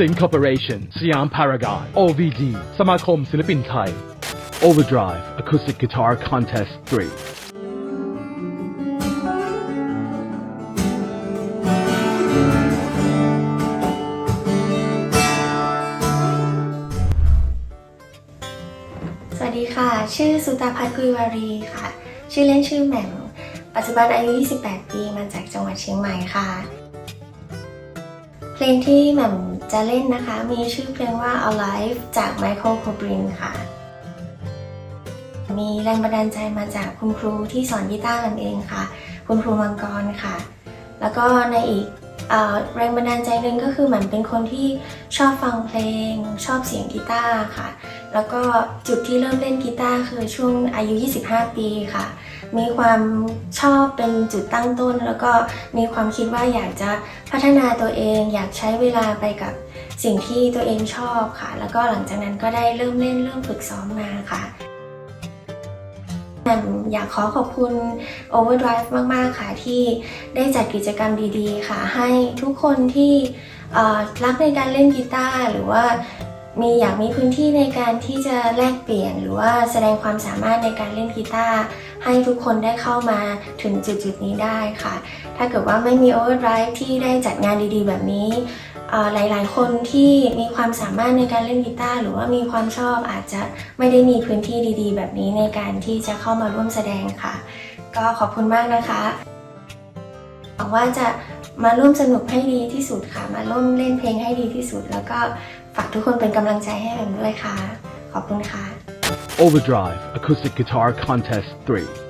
Sync Corporation สยาม Paragon OVD สมาคมศิลปินไทย Overdrive Acoustic Guitar Contest 3สวัสดีค่ะ ชื่อสุตาพัฒน์กุยวารีค่ะ ชื่อเล่นชื่อแหม่ม ปัจจุบันอายุ 28 ปี มาจากจังหวัดเชียงใหม่ค่ะ เพลงที่แหม่ม จะเล่นนะคะ มีชื่อเพลงว่า Alive จาก Michael Cobrin ค่ะ มีแรงบันดาลใจมาจากคุณครูที่สอนกีตาร์กันเองค่ะ คุณครูมังกรค่ะ แล้วก็ในอีกอแรงบันดาลใจหนึ่งก็คือเหมือนเป็นคนที่ชอบฟังเพลง ชอบเสียงกีตาร์ค่ะ แล้วก็จุดที่เริ่มเล่นกีตาร์คือช่วงอายุ 25 ปีค่ะ มีความชอบเป็นจุดตั้งต้น แล้วก็มีความคิดว่าอยากจะพัฒนาตัวเอง อยากใช้เวลาไปกับสิ่งที่ตัวเองชอบค่ะ แล้วก็หลังจากนั้นก็ได้เริ่มเล่นเริ่มฝึกซ้อมมาค่ะแหม่มอยากขอขอบคุณ Overdrive มาก ๆ ค่ะ ที่ได้จัดกิจกรรมดี ๆ ค่ะ ให้ทุกคนที่รักในการเล่นกีตาร์หรือว่า มีอยากมีพื้นที่ในการที่จะแลกเปลี่ยน หรือว่าแสดงความสามารถในการเล่นกีตาร์ให้ทุกคนได้เข้ามาถึงจุดจุดๆนี้ได้ค่ะ ถ้าเกิดว่าไม่มี Overdrive ที่ได้จัดงานดีๆ แบบนี้หลายๆ คนที่มีความสามารถในการเล่นกีตาร์หรือว่ามีความชอบอาจจะไม่ได้มีพื้นที่ดีๆ แบบนี้ในการที่จะเข้ามาร่วมแสดงค่ะ ก็ขอบคุณมากนะคะหวังว่าจะมาร่วมสนุกให้ดีที่สุดค่ะ มาร่วมเล่นเพลงให้ดีที่สุด แล้วก็ ฝากทุกคนเป็นกำลังใจให้แอมด้วยค่ะ ขอบคุณค่ะ Overdrive Acoustic Guitar Contest 3